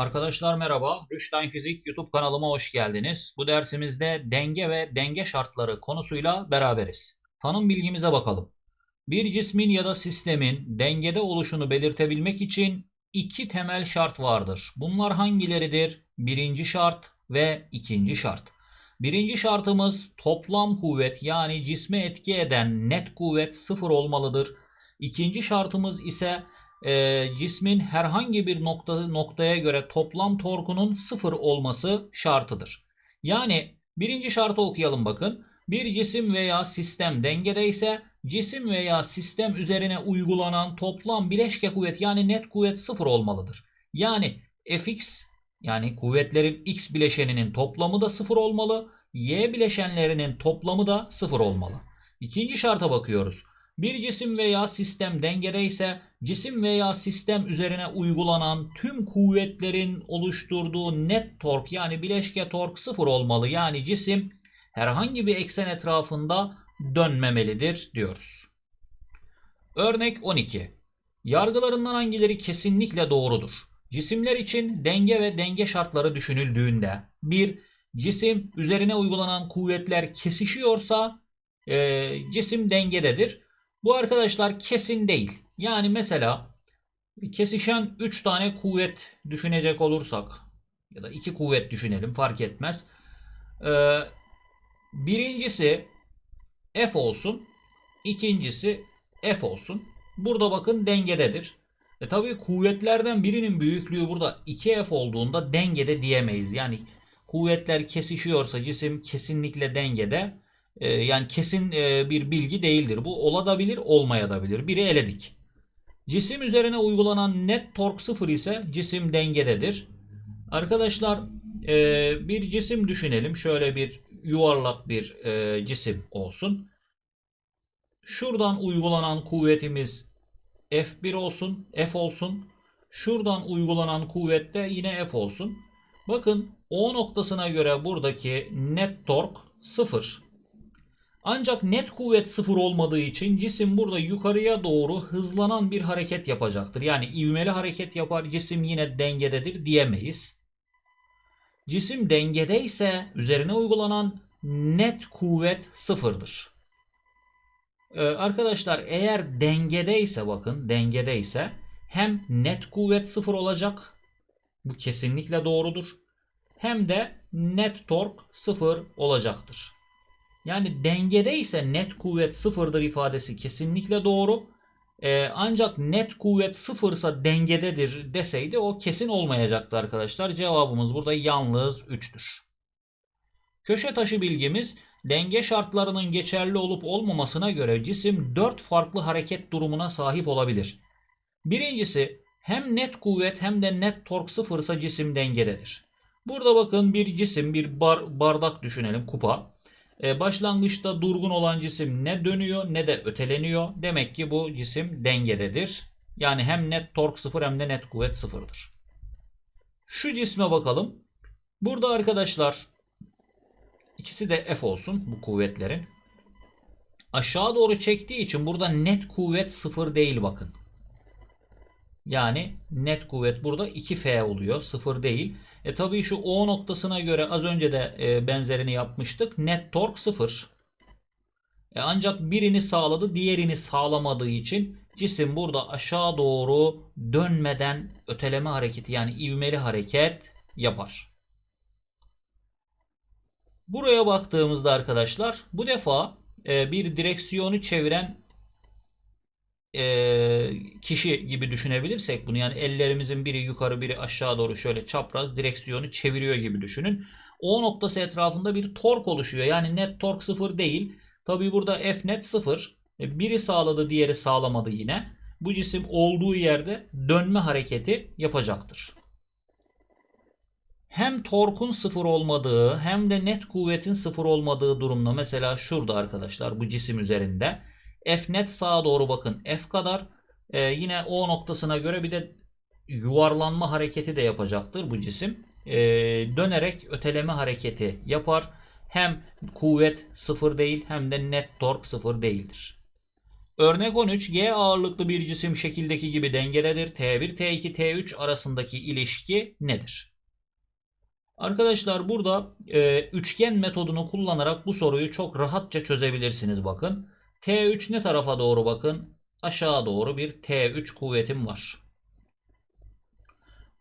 Arkadaşlar merhaba. Rüştine Fizik YouTube kanalıma hoş geldiniz. Bu dersimizde denge ve denge şartları konusuyla beraberiz. Tanım bilgimize bakalım. Bir cismin ya da sistemin dengede oluşunu belirtebilmek için iki temel şart vardır. Bunlar hangileridir? Birinci şart ve ikinci şart. Birinci şartımız toplam kuvvet yani cisme etki eden net kuvvet sıfır olmalıdır. İkinci şartımız ise e, cismin herhangi bir nokta, noktaya göre toplam torkunun sıfır olması şartıdır. Yani birinci şartı okuyalım bakın. Bir cisim veya sistem dengedeyse cisim veya sistem üzerine uygulanan toplam bileşke kuvvet yani net kuvvet sıfır olmalıdır. Yani fx yani kuvvetlerin x bileşeninin toplamı da sıfır olmalı. Y bileşenlerinin toplamı da sıfır olmalı. İkinci şarta bakıyoruz. Bir cisim veya sistem dengedeyse cisim veya sistem üzerine uygulanan tüm kuvvetlerin oluşturduğu net tork yani bileşke tork sıfır olmalı. Yani cisim herhangi bir eksen etrafında dönmemelidir diyoruz. Örnek 12. Yargılarından hangileri kesinlikle doğrudur? Cisimler için denge ve denge şartları düşünüldüğünde 1. Cisim üzerine uygulanan kuvvetler kesişiyorsa e, cisim dengededir. Bu arkadaşlar kesin değil. Yani mesela kesişen 3 tane kuvvet düşünecek olursak ya da 2 kuvvet düşünelim fark etmez. Ee, birincisi F olsun. ikincisi F olsun. Burada bakın dengededir. E tabii kuvvetlerden birinin büyüklüğü burada 2F olduğunda dengede diyemeyiz. Yani kuvvetler kesişiyorsa cisim kesinlikle dengede. Ee, yani kesin e, bir bilgi değildir. Bu olabilir, olmayabilir. Biri eledik. Cisim üzerine uygulanan net tork sıfır ise cisim dengededir. Arkadaşlar e, bir cisim düşünelim. Şöyle bir yuvarlak bir e, cisim olsun. Şuradan uygulanan kuvvetimiz F1 olsun, F olsun. Şuradan uygulanan kuvvet de yine F olsun. Bakın O noktasına göre buradaki net tork sıfır. Ancak net kuvvet sıfır olmadığı için cisim burada yukarıya doğru hızlanan bir hareket yapacaktır. Yani ivmeli hareket yapar cisim yine dengededir diyemeyiz. Cisim dengedeyse üzerine uygulanan net kuvvet sıfırdır. Ee, arkadaşlar eğer dengedeyse bakın dengedeyse hem net kuvvet sıfır olacak. Bu kesinlikle doğrudur. Hem de net tork sıfır olacaktır. Yani dengede ise net kuvvet sıfırdır ifadesi kesinlikle doğru. Ee, ancak net kuvvet sıfırsa dengededir deseydi o kesin olmayacaktı arkadaşlar. Cevabımız burada yalnız 3'tür. Köşe taşı bilgimiz denge şartlarının geçerli olup olmamasına göre cisim 4 farklı hareket durumuna sahip olabilir. Birincisi hem net kuvvet hem de net tork sıfırsa cisim dengededir. Burada bakın bir cisim bir bar, bardak düşünelim kupa. Ee, başlangıçta durgun olan cisim ne dönüyor ne de öteleniyor. Demek ki bu cisim dengededir. Yani hem net tork sıfır hem de net kuvvet sıfırdır. Şu cisme bakalım. Burada arkadaşlar ikisi de F olsun bu kuvvetlerin. Aşağı doğru çektiği için burada net kuvvet sıfır değil bakın. Yani net kuvvet burada 2F oluyor. Sıfır değil. E tabii şu O noktasına göre az önce de e, benzerini yapmıştık. Net tork sıfır. E ancak birini sağladı diğerini sağlamadığı için cisim burada aşağı doğru dönmeden öteleme hareketi yani ivmeli hareket yapar. Buraya baktığımızda arkadaşlar bu defa e, bir direksiyonu çeviren e, kişi gibi düşünebilirsek bunu yani ellerimizin biri yukarı biri aşağı doğru şöyle çapraz direksiyonu çeviriyor gibi düşünün. O noktası etrafında bir tork oluşuyor. Yani net tork sıfır değil. Tabi burada F net sıfır. E, biri sağladı diğeri sağlamadı yine. Bu cisim olduğu yerde dönme hareketi yapacaktır. Hem torkun sıfır olmadığı hem de net kuvvetin sıfır olmadığı durumda mesela şurada arkadaşlar bu cisim üzerinde F net sağa doğru bakın F kadar. Ee, yine O noktasına göre bir de yuvarlanma hareketi de yapacaktır bu cisim. Ee, dönerek öteleme hareketi yapar. Hem kuvvet sıfır değil hem de net tork sıfır değildir. Örnek 13 G ağırlıklı bir cisim şekildeki gibi dengededir. T1, T2, T3 arasındaki ilişki nedir? Arkadaşlar burada e, üçgen metodunu kullanarak bu soruyu çok rahatça çözebilirsiniz bakın. T3 ne tarafa doğru bakın? Aşağı doğru bir T3 kuvvetim var.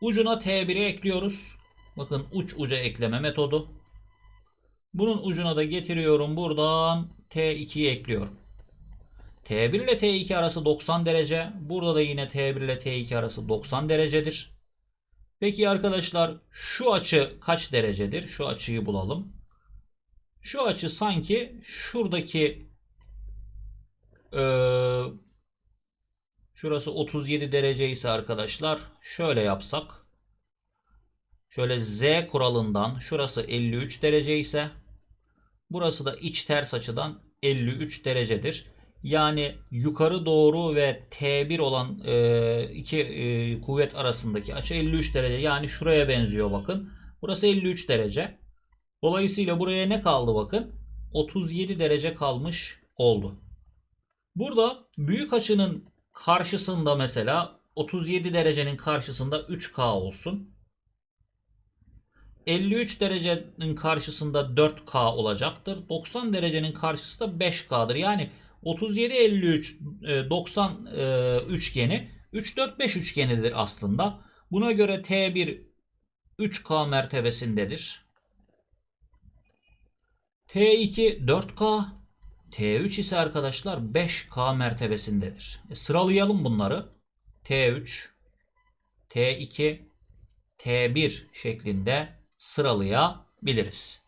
Ucuna T1'i ekliyoruz. Bakın uç uca ekleme metodu. Bunun ucuna da getiriyorum buradan T2'yi ekliyorum. T1 ile T2 arası 90 derece. Burada da yine T1 ile T2 arası 90 derecedir. Peki arkadaşlar şu açı kaç derecedir? Şu açıyı bulalım. Şu açı sanki şuradaki ee, şurası 37 derece ise arkadaşlar şöyle yapsak. Şöyle Z kuralından şurası 53 derece ise burası da iç ters açıdan 53 derecedir. Yani yukarı doğru ve T1 olan e, iki e, kuvvet arasındaki açı 53 derece. Yani şuraya benziyor bakın. Burası 53 derece. Dolayısıyla buraya ne kaldı bakın? 37 derece kalmış oldu. Burada büyük açının karşısında mesela 37 derecenin karşısında 3K olsun. 53 derecenin karşısında 4K olacaktır. 90 derecenin karşısı da 5K'dır. Yani 37 53 90 e, üçgeni 3 4 5 üçgenidir aslında. Buna göre T1 3K mertebesindedir. T2 4K, T3 ise arkadaşlar 5K mertebesindedir. E, sıralayalım bunları. T3, T2, T1 şeklinde sıralayabiliriz.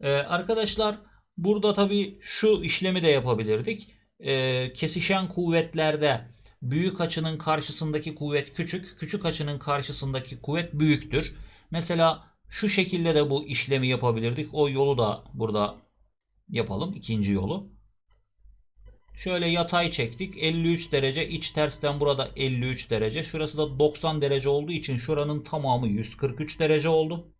Ee, arkadaşlar burada tabi şu işlemi de yapabilirdik. Ee, kesişen kuvvetlerde büyük açının karşısındaki kuvvet küçük, küçük açının karşısındaki kuvvet büyüktür. Mesela şu şekilde de bu işlemi yapabilirdik. O yolu da burada yapalım. ikinci yolu. Şöyle yatay çektik. 53 derece. iç tersten burada 53 derece. Şurası da 90 derece olduğu için şuranın tamamı 143 derece oldu.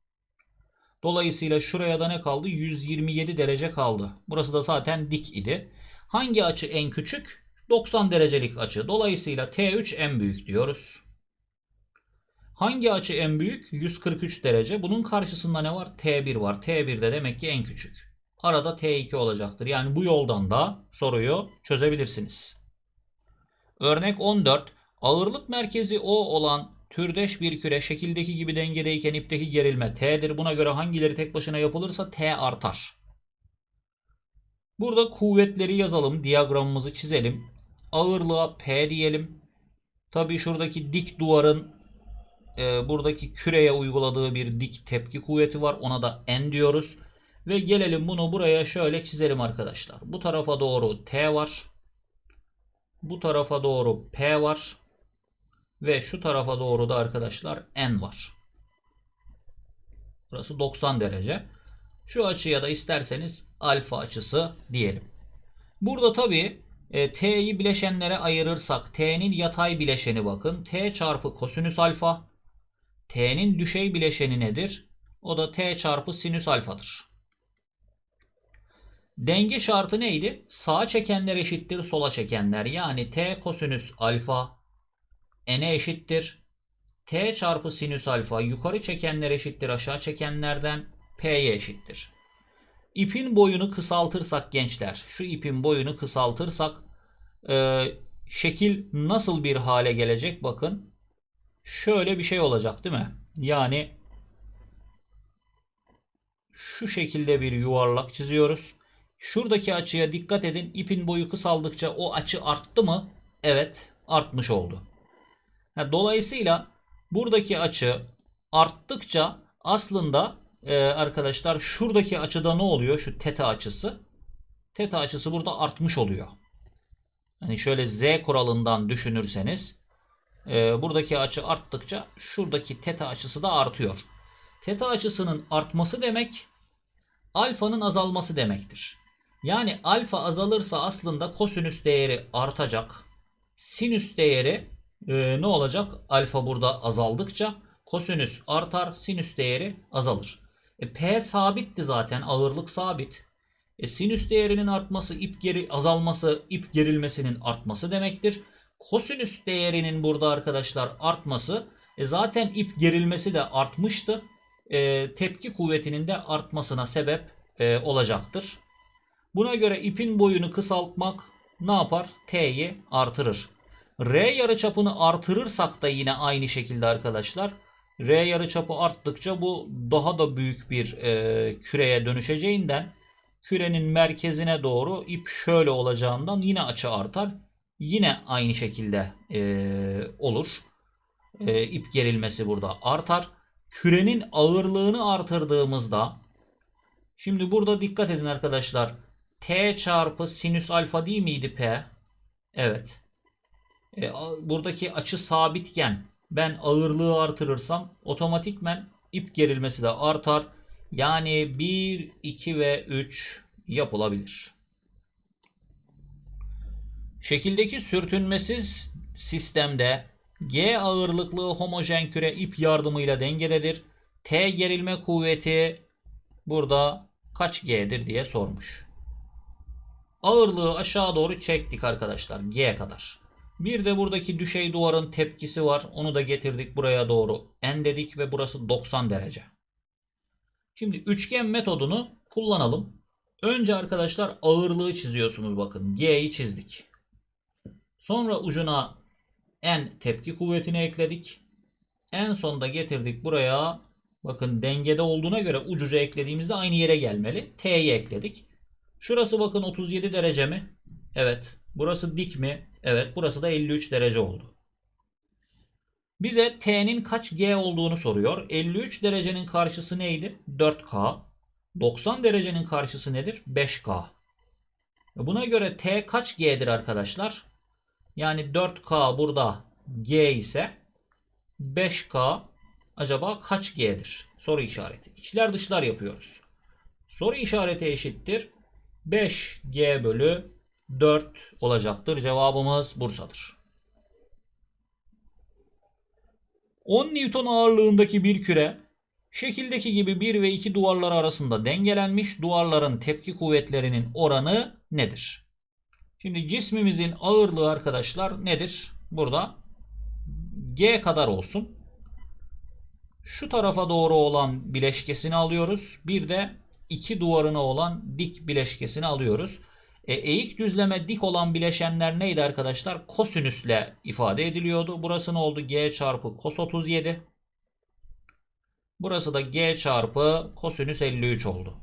Dolayısıyla şuraya da ne kaldı? 127 derece kaldı. Burası da zaten dik idi. Hangi açı en küçük? 90 derecelik açı. Dolayısıyla T3 en büyük diyoruz. Hangi açı en büyük? 143 derece. Bunun karşısında ne var? T1 var. T1 de demek ki en küçük. Arada T2 olacaktır. Yani bu yoldan da soruyu çözebilirsiniz. Örnek 14. Ağırlık merkezi O olan türdeş bir küre şekildeki gibi dengedeyken ipteki gerilme T'dir. Buna göre hangileri tek başına yapılırsa T artar. Burada kuvvetleri yazalım. Diyagramımızı çizelim. Ağırlığa P diyelim. Tabi şuradaki dik duvarın e, buradaki küreye uyguladığı bir dik tepki kuvveti var. Ona da N diyoruz. Ve gelelim bunu buraya şöyle çizelim arkadaşlar. Bu tarafa doğru T var. Bu tarafa doğru P var. Ve şu tarafa doğru da arkadaşlar N var. Burası 90 derece. Şu açıya da isterseniz alfa açısı diyelim. Burada tabi e, T'yi bileşenlere ayırırsak T'nin yatay bileşeni bakın. T çarpı kosinüs alfa. T'nin düşey bileşeni nedir? O da T çarpı sinüs alfadır. Denge şartı neydi? Sağa çekenler eşittir sola çekenler. Yani T kosinüs alfa n'e eşittir. T çarpı sinüs alfa yukarı çekenler eşittir aşağı çekenlerden P'ye eşittir. İpin boyunu kısaltırsak gençler, şu ipin boyunu kısaltırsak e, şekil nasıl bir hale gelecek bakın. Şöyle bir şey olacak değil mi? Yani şu şekilde bir yuvarlak çiziyoruz. Şuradaki açıya dikkat edin. İpin boyu kısaldıkça o açı arttı mı? Evet artmış oldu. Dolayısıyla buradaki açı arttıkça aslında e, arkadaşlar şuradaki açıda ne oluyor? Şu teta açısı. Teta açısı burada artmış oluyor. Hani şöyle z kuralından düşünürseniz e, buradaki açı arttıkça şuradaki teta açısı da artıyor. Teta açısının artması demek alfanın azalması demektir. Yani alfa azalırsa aslında kosinüs değeri artacak. Sinüs değeri e, ne olacak? Alfa burada azaldıkça kosinüs artar, sinüs değeri azalır. E, P sabitti zaten, ağırlık sabit. E, sinüs değerinin artması, ip geri azalması, ip gerilmesinin artması demektir. Kosinüs değerinin burada arkadaşlar artması, e, zaten ip gerilmesi de artmıştı. E, tepki kuvvetinin de artmasına sebep e, olacaktır. Buna göre ipin boyunu kısaltmak ne yapar? T'yi artırır. R yarıçapını artırırsak da yine aynı şekilde arkadaşlar. R yarıçapı arttıkça bu daha da büyük bir e, küreye dönüşeceğinden kürenin merkezine doğru ip şöyle olacağından yine açı artar. Yine aynı şekilde e, olur. E, ip gerilmesi burada artar. Kürenin ağırlığını artırdığımızda şimdi burada dikkat edin arkadaşlar. T çarpı sinüs alfa değil miydi P? Evet. E, buradaki açı sabitken ben ağırlığı artırırsam otomatikmen ip gerilmesi de artar. Yani 1, 2 ve 3 yapılabilir. Şekildeki sürtünmesiz sistemde G ağırlıklı homojen küre ip yardımıyla dengededir. T gerilme kuvveti burada kaç G'dir diye sormuş. Ağırlığı aşağı doğru çektik arkadaşlar G kadar. Bir de buradaki düşey duvarın tepkisi var. Onu da getirdik buraya doğru. N dedik ve burası 90 derece. Şimdi üçgen metodunu kullanalım. Önce arkadaşlar ağırlığı çiziyorsunuz bakın. G'yi çizdik. Sonra ucuna N tepki kuvvetini ekledik. En sonda getirdik buraya. Bakın dengede olduğuna göre ucuca eklediğimizde aynı yere gelmeli. T'yi ekledik. Şurası bakın 37 derece mi? Evet. Burası dik mi? Evet. Burası da 53 derece oldu. Bize T'nin kaç G olduğunu soruyor. 53 derecenin karşısı neydi? 4K. 90 derecenin karşısı nedir? 5K. Buna göre T kaç G'dir arkadaşlar? Yani 4K burada G ise 5K acaba kaç G'dir? Soru işareti. İçler dışlar yapıyoruz. Soru işareti eşittir. 5G bölü 4 olacaktır. Cevabımız Bursa'dır. 10 Newton ağırlığındaki bir küre şekildeki gibi 1 ve 2 duvarlar arasında dengelenmiş duvarların tepki kuvvetlerinin oranı nedir? Şimdi cismimizin ağırlığı arkadaşlar nedir? Burada G kadar olsun. Şu tarafa doğru olan bileşkesini alıyoruz. Bir de iki duvarına olan dik bileşkesini alıyoruz. E, eğik düzleme dik olan bileşenler neydi arkadaşlar? Kosinüsle ifade ediliyordu. Burası ne oldu? G çarpı kos 37. Burası da G çarpı kosinüs 53 oldu.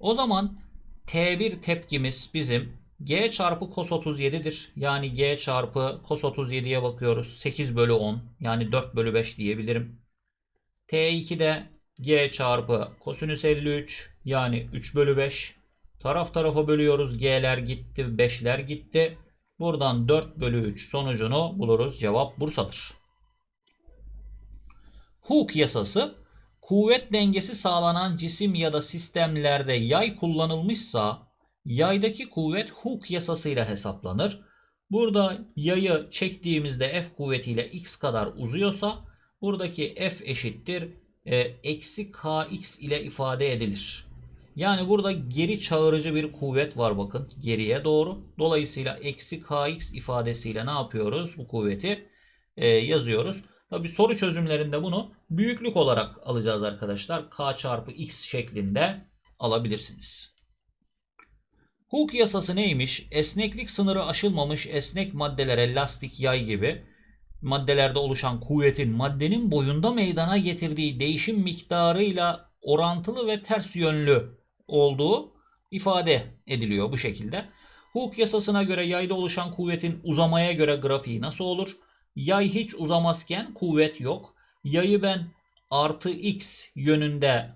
O zaman T1 tepkimiz bizim G çarpı kos 37'dir. Yani G çarpı kos 37'ye bakıyoruz. 8 bölü 10 yani 4 bölü 5 diyebilirim. T2 de G çarpı kosinüs 53 yani 3 bölü 5. Taraf tarafa bölüyoruz. G'ler gitti, 5'ler gitti. Buradan 4 bölü 3 sonucunu buluruz. Cevap Bursa'dır. Hooke yasası kuvvet dengesi sağlanan cisim ya da sistemlerde yay kullanılmışsa yaydaki kuvvet Hooke yasasıyla hesaplanır. Burada yayı çektiğimizde F kuvvetiyle x kadar uzuyorsa buradaki F eşittir eksi kx ile ifade edilir. Yani burada geri çağırıcı bir kuvvet var bakın geriye doğru. Dolayısıyla eksi kx ifadesiyle ne yapıyoruz? Bu kuvveti e, yazıyoruz. Tabi soru çözümlerinde bunu büyüklük olarak alacağız arkadaşlar. K çarpı x şeklinde alabilirsiniz. Hooke yasası neymiş? Esneklik sınırı aşılmamış esnek maddelere lastik, yay gibi maddelerde oluşan kuvvetin maddenin boyunda meydana getirdiği değişim miktarıyla orantılı ve ters yönlü olduğu ifade ediliyor bu şekilde. Hooke yasasına göre yayda oluşan kuvvetin uzamaya göre grafiği nasıl olur? Yay hiç uzamazken kuvvet yok. Yayı ben artı x yönünde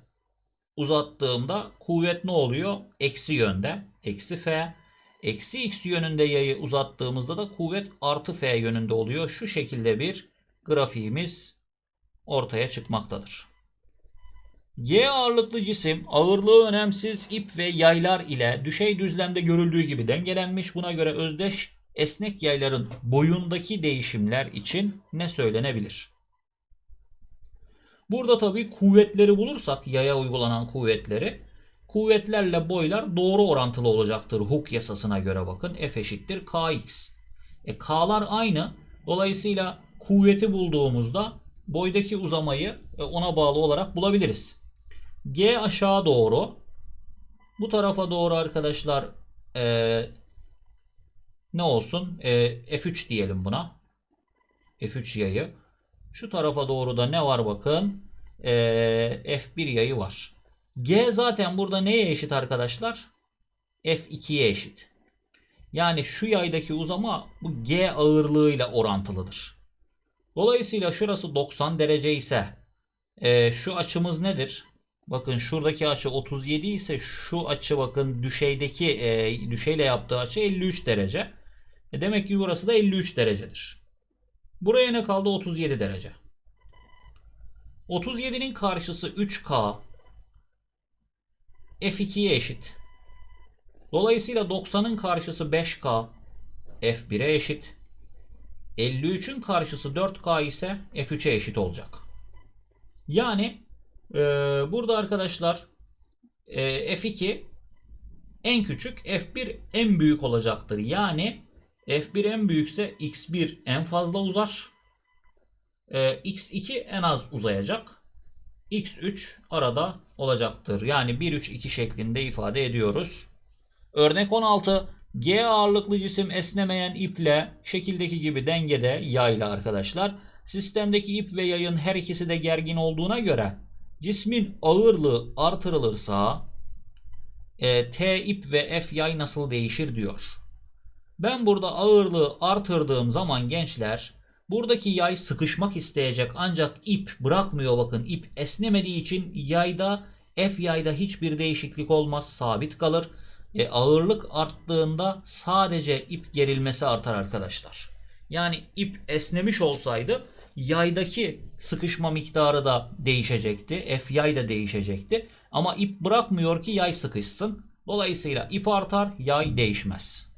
uzattığımda kuvvet ne oluyor? Eksi yönde. Eksi f. Eksi x yönünde yayı uzattığımızda da kuvvet artı f yönünde oluyor. Şu şekilde bir grafiğimiz ortaya çıkmaktadır. G ağırlıklı cisim ağırlığı önemsiz ip ve yaylar ile düşey düzlemde görüldüğü gibi dengelenmiş. Buna göre özdeş esnek yayların boyundaki değişimler için ne söylenebilir? Burada tabii kuvvetleri bulursak yaya uygulanan kuvvetleri kuvvetlerle boylar doğru orantılı olacaktır Hooke yasasına göre bakın. F eşittir kx. E, K'lar aynı. Dolayısıyla kuvveti bulduğumuzda boydaki uzamayı e, ona bağlı olarak bulabiliriz. G aşağı doğru. Bu tarafa doğru arkadaşlar e, ne olsun? E, F3 diyelim buna. F3 yayı. Şu tarafa doğru da ne var bakın? E, F1 yayı var. G zaten burada neye eşit arkadaşlar? F2'ye eşit. Yani şu yaydaki uzama bu G ağırlığıyla orantılıdır. Dolayısıyla şurası 90 derece ise e, şu açımız nedir? Bakın şuradaki açı 37 ise şu açı bakın düşeydeki e, düşeyle yaptığı açı 53 derece. E, demek ki burası da 53 derecedir. Buraya ne kaldı? 37 derece. 37'nin karşısı 3K F2'ye eşit. Dolayısıyla 90'ın karşısı 5K F1'e eşit. 53'ün karşısı 4K ise F3'e eşit olacak. Yani e, burada arkadaşlar e, F2 en küçük F1 en büyük olacaktır. Yani F1 en büyükse X1 en fazla uzar. E, X2 en az uzayacak. X3 arada olacaktır. Yani 1 3 2 şeklinde ifade ediyoruz. Örnek 16 G ağırlıklı cisim esnemeyen iple şekildeki gibi dengede yayla arkadaşlar. Sistemdeki ip ve yayın her ikisi de gergin olduğuna göre cismin ağırlığı artırılırsa e, T ip ve F yay nasıl değişir diyor. Ben burada ağırlığı artırdığım zaman gençler buradaki yay sıkışmak isteyecek ancak ip bırakmıyor bakın ip esnemediği için yayda F yayda hiçbir değişiklik olmaz sabit kalır. E, ağırlık arttığında sadece ip gerilmesi artar arkadaşlar. Yani ip esnemiş olsaydı yaydaki sıkışma miktarı da değişecekti. F yay da değişecekti. Ama ip bırakmıyor ki yay sıkışsın. Dolayısıyla ip artar, yay değişmez.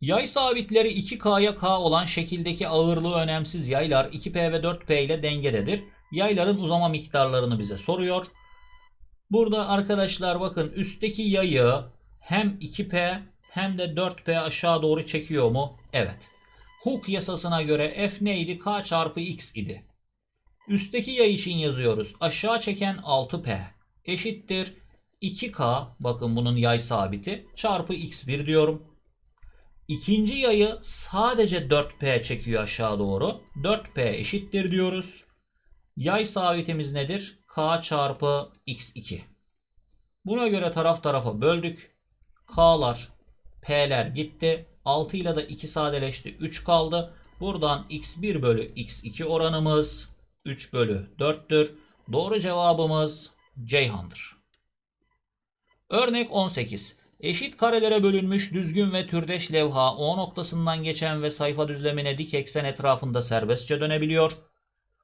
Yay sabitleri 2K'ya K olan şekildeki ağırlığı önemsiz yaylar 2P ve 4P ile dengededir. Yayların uzama miktarlarını bize soruyor. Burada arkadaşlar bakın üstteki yayı hem 2P hem de 4P aşağı doğru çekiyor mu? Evet. Hooke yasasına göre F neydi? K çarpı X idi. Üstteki yay için yazıyoruz. Aşağı çeken 6P eşittir 2K bakın bunun yay sabiti çarpı X1 diyorum. İkinci yayı sadece 4P çekiyor aşağı doğru. 4P eşittir diyoruz. Yay sabitimiz nedir? K çarpı X2. Buna göre taraf tarafa böldük. K'lar, P'ler gitti. 6 ile de 2 sadeleşti. 3 kaldı. Buradan X1 bölü X2 oranımız 3 bölü 4'tür. Doğru cevabımız Ceyhan'dır. Örnek 18. Eşit karelere bölünmüş düzgün ve türdeş levha O noktasından geçen ve sayfa düzlemine dik eksen etrafında serbestçe dönebiliyor.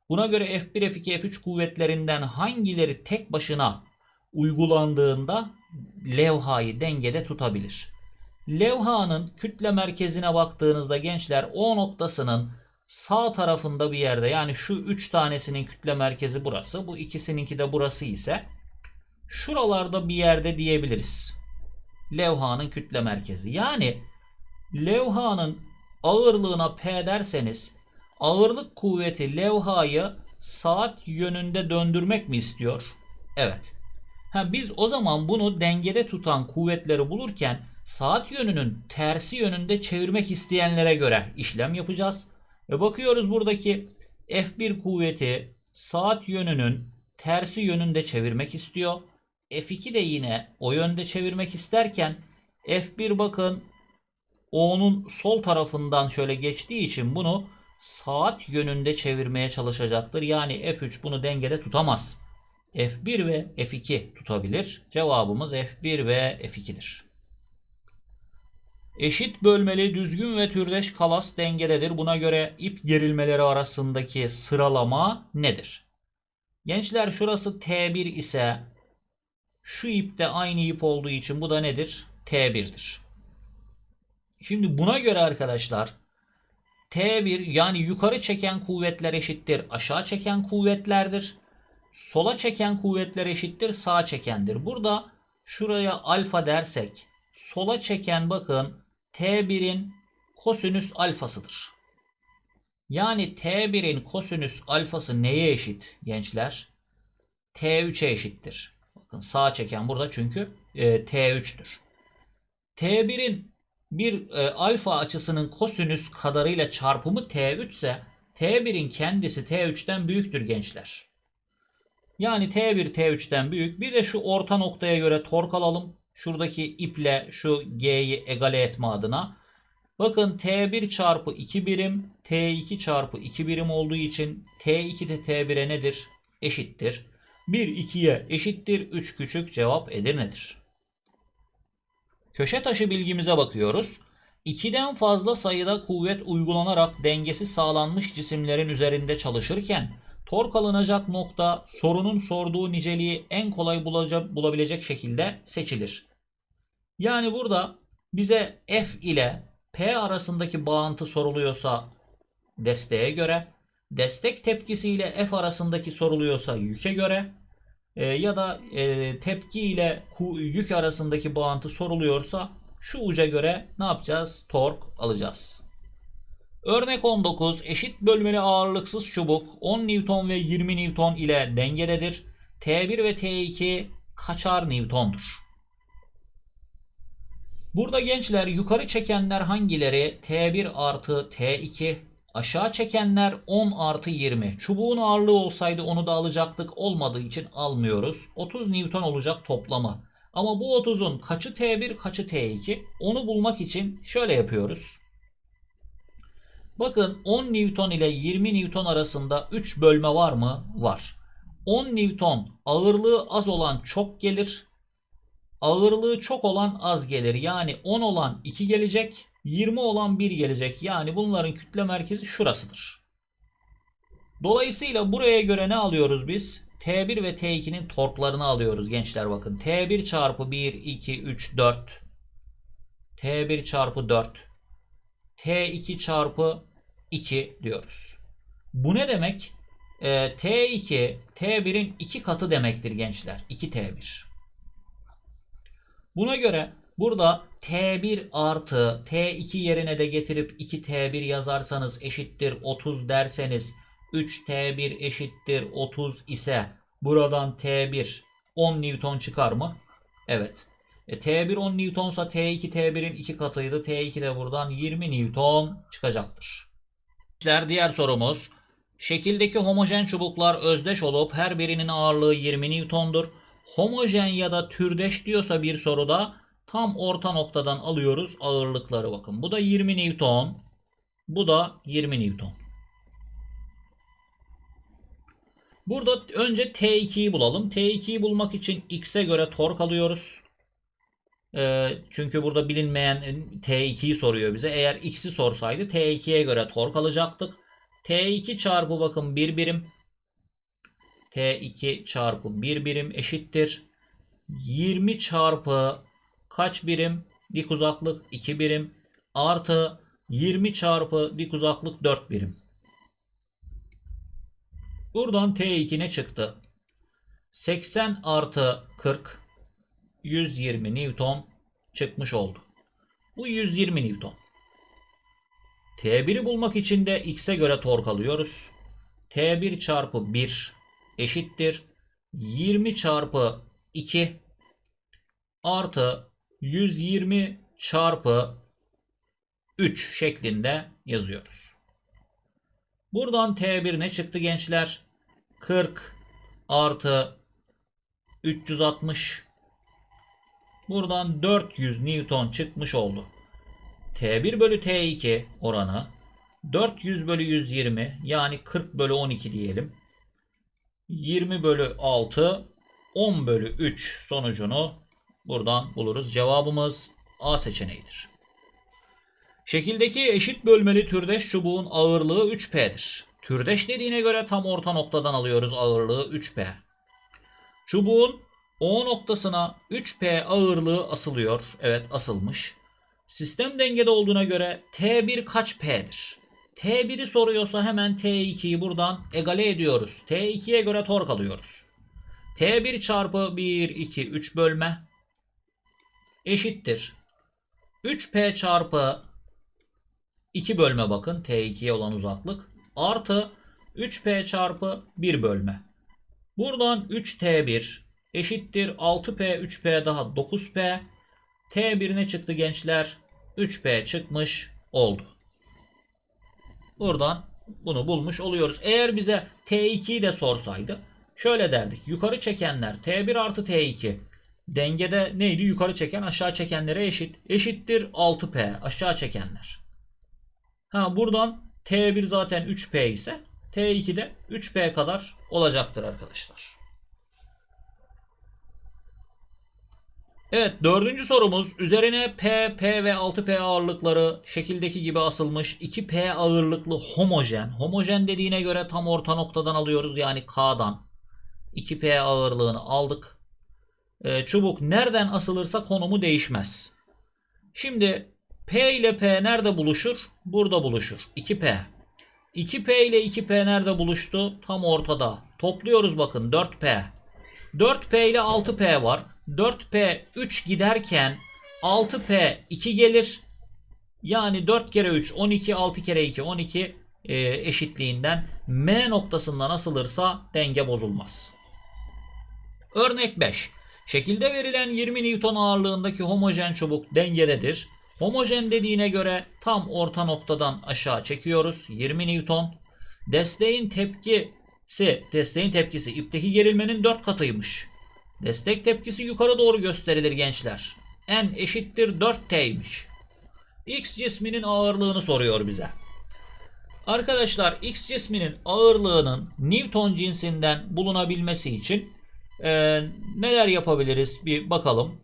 Buna göre F1, F2, F3 kuvvetlerinden hangileri tek başına uygulandığında levhayı dengede tutabilir? Levhanın kütle merkezine baktığınızda gençler O noktasının sağ tarafında bir yerde yani şu 3 tanesinin kütle merkezi burası. Bu ikisininki de burası ise şuralarda bir yerde diyebiliriz. Levhanın kütle merkezi. Yani levhanın ağırlığına P derseniz ağırlık kuvveti levhayı saat yönünde döndürmek mi istiyor? Evet. Ha, biz o zaman bunu dengede tutan kuvvetleri bulurken saat yönünün tersi yönünde çevirmek isteyenlere göre işlem yapacağız. Ve bakıyoruz buradaki F1 kuvveti saat yönünün tersi yönünde çevirmek istiyor. F2 de yine o yönde çevirmek isterken F1 bakın O'nun sol tarafından şöyle geçtiği için bunu saat yönünde çevirmeye çalışacaktır. Yani F3 bunu dengede tutamaz. F1 ve F2 tutabilir. Cevabımız F1 ve F2'dir. Eşit bölmeli düzgün ve türdeş kalas dengededir. Buna göre ip gerilmeleri arasındaki sıralama nedir? Gençler şurası T1 ise şu ip de aynı ip olduğu için bu da nedir? T1'dir. Şimdi buna göre arkadaşlar T1 yani yukarı çeken kuvvetler eşittir aşağı çeken kuvvetlerdir. sola çeken kuvvetler eşittir sağa çekendir. Burada şuraya alfa dersek sola çeken bakın T1'in kosinüs alfasıdır. Yani T1'in kosinüs alfası neye eşit gençler? T3'e eşittir. Bakın sağa çeken burada çünkü e, T3'tür. T1'in bir e, alfa açısının kosinüs kadarıyla çarpımı T3 ise T1'in kendisi T3'ten büyüktür gençler. Yani T1 T3'ten büyük. Bir de şu orta noktaya göre tork alalım. Şuradaki iple şu G'yi egale etme adına. Bakın T1 çarpı 2 birim T2 çarpı 2 birim olduğu için T2 de T1'e nedir? Eşittir. 1 2'ye eşittir. 3 küçük cevap Edirne'dir. Köşe taşı bilgimize bakıyoruz. 2'den fazla sayıda kuvvet uygulanarak dengesi sağlanmış cisimlerin üzerinde çalışırken tork alınacak nokta sorunun sorduğu niceliği en kolay bulabilecek şekilde seçilir. Yani burada bize F ile P arasındaki bağıntı soruluyorsa desteğe göre, destek tepkisi ile F arasındaki soruluyorsa yüke göre e, ya da e, tepki ile yük arasındaki bağıntı soruluyorsa şu uca göre ne yapacağız? Tork alacağız. Örnek 19 eşit bölmeli ağırlıksız çubuk 10 Newton ve 20 Newton ile dengededir. T1 ve T2 kaçar Newton'dur. Burada gençler yukarı çekenler hangileri? T1 artı T2 aşağı çekenler 10 artı 20. Çubuğun ağırlığı olsaydı onu da alacaktık. Olmadığı için almıyoruz. 30 Newton olacak toplamı. Ama bu 30'un kaçı T1 kaçı T2 onu bulmak için şöyle yapıyoruz. Bakın 10 Newton ile 20 Newton arasında 3 bölme var mı? Var. 10 Newton ağırlığı az olan çok gelir. Ağırlığı çok olan az gelir. Yani 10 olan 2 gelecek. 20 olan 1 gelecek. Yani bunların kütle merkezi şurasıdır. Dolayısıyla buraya göre ne alıyoruz biz? T1 ve T2'nin torklarını alıyoruz gençler bakın. T1 çarpı 1, 2, 3, 4. T1 çarpı 4. T2 çarpı 2 diyoruz. Bu ne demek? Ee, T2 T1'in 2 katı demektir gençler. 2T1. Buna göre burada T1 artı T2 yerine de getirip 2T1 yazarsanız eşittir 30 derseniz 3T1 eşittir 30 ise buradan T1 10 Newton çıkar mı? Evet. E, T1 10 Newtonsa T2 T1'in 2 katıydı. T2 de buradan 20 Newton çıkacaktır. Diğer sorumuz. Şekildeki homojen çubuklar özdeş olup her birinin ağırlığı 20 Newton'dur. Homojen ya da türdeş diyorsa bir soruda tam orta noktadan alıyoruz ağırlıkları bakın. Bu da 20 Newton. Bu da 20 Newton. Burada önce T2'yi bulalım. T2'yi bulmak için X'e göre tork alıyoruz. Ee, çünkü burada bilinmeyen T2'yi soruyor bize. Eğer X'i sorsaydı T2'ye göre tork alacaktık. T2 çarpı bakın 1 birim. T2 çarpı 1 birim eşittir. 20 çarpı kaç birim? Dik uzaklık 2 birim. Artı 20 çarpı dik uzaklık 4 birim. Buradan T2 ne çıktı? 80 artı 40 120 Newton çıkmış oldu. Bu 120 Newton. T1'i bulmak için de X'e göre tork alıyoruz. T1 çarpı 1 eşittir. 20 çarpı 2 artı 120 çarpı 3 şeklinde yazıyoruz. Buradan T1 ne çıktı gençler? 40 artı 360 Buradan 400 Newton çıkmış oldu. T1 bölü T2 oranı 400 bölü 120 yani 40 bölü 12 diyelim. 20 bölü 6 10 bölü 3 sonucunu buradan buluruz. Cevabımız A seçeneğidir. Şekildeki eşit bölmeli türdeş çubuğun ağırlığı 3P'dir. Türdeş dediğine göre tam orta noktadan alıyoruz ağırlığı 3P. Çubuğun O noktasına 3P ağırlığı asılıyor. Evet asılmış. Sistem dengede olduğuna göre T1 kaç P'dir? T1'i soruyorsa hemen T2'yi buradan egale ediyoruz. T2'ye göre tork alıyoruz. T1 çarpı 1, 2, 3 bölme eşittir. 3P çarpı 2 bölme bakın. T2'ye olan uzaklık. Artı 3P çarpı 1 bölme. Buradan 3T1 eşittir 6P 3P daha 9P. T1 ne çıktı gençler? 3P çıkmış oldu. Buradan bunu bulmuş oluyoruz. Eğer bize T2'yi de sorsaydı şöyle derdik. Yukarı çekenler T1 artı T2 dengede neydi? Yukarı çeken aşağı çekenlere eşit. Eşittir 6P aşağı çekenler. Ha buradan T1 zaten 3P ise T2 de 3P kadar olacaktır arkadaşlar. Evet dördüncü sorumuz üzerine P, P ve 6P ağırlıkları şekildeki gibi asılmış 2P ağırlıklı homojen. Homojen dediğine göre tam orta noktadan alıyoruz yani K'dan. 2P ağırlığını aldık. Ee, çubuk nereden asılırsa konumu değişmez. Şimdi P ile P nerede buluşur? Burada buluşur. 2P. 2P ile 2P nerede buluştu? Tam ortada. Topluyoruz bakın 4P. 4P ile 6P var. 4P 3 giderken 6P 2 gelir. Yani 4 kere 3 12 6 kere 2 12 e, eşitliğinden M noktasından asılırsa denge bozulmaz. Örnek 5. Şekilde verilen 20 Newton ağırlığındaki homojen çubuk dengededir. Homojen dediğine göre tam orta noktadan aşağı çekiyoruz. 20 Newton. Desteğin tepkisi, desteğin tepkisi ipteki gerilmenin 4 katıymış. Destek tepkisi yukarı doğru gösterilir gençler. N eşittir 4T'ymiş. X cisminin ağırlığını soruyor bize. Arkadaşlar X cisminin ağırlığının Newton cinsinden bulunabilmesi için e, neler yapabiliriz bir bakalım.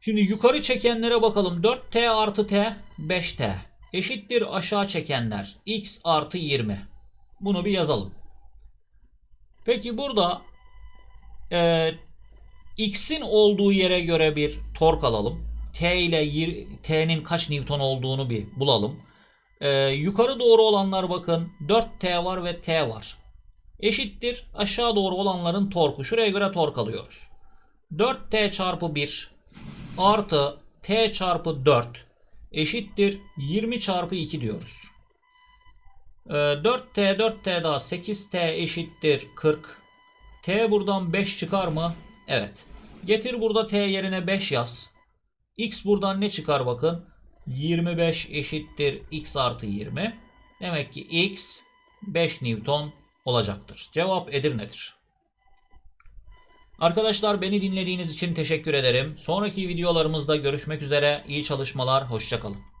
Şimdi yukarı çekenlere bakalım. 4T artı T 5T eşittir aşağı çekenler X artı 20. Bunu bir yazalım. Peki burada e, X'in olduğu yere göre bir tork alalım. T ile T'nin kaç Newton olduğunu bir bulalım. E, yukarı doğru olanlar bakın 4T var ve T var. Eşittir aşağı doğru olanların torku. Şuraya göre tork alıyoruz. 4T çarpı 1 artı T çarpı 4 eşittir 20 çarpı 2 diyoruz. E, 4T 4T daha 8T eşittir 40. T buradan 5 çıkar mı? Evet. Getir burada T yerine 5 yaz. X buradan ne çıkar bakın. 25 eşittir X artı 20. Demek ki X 5 Newton olacaktır. Cevap Edirne'dir. Arkadaşlar beni dinlediğiniz için teşekkür ederim. Sonraki videolarımızda görüşmek üzere. İyi çalışmalar. Hoşçakalın.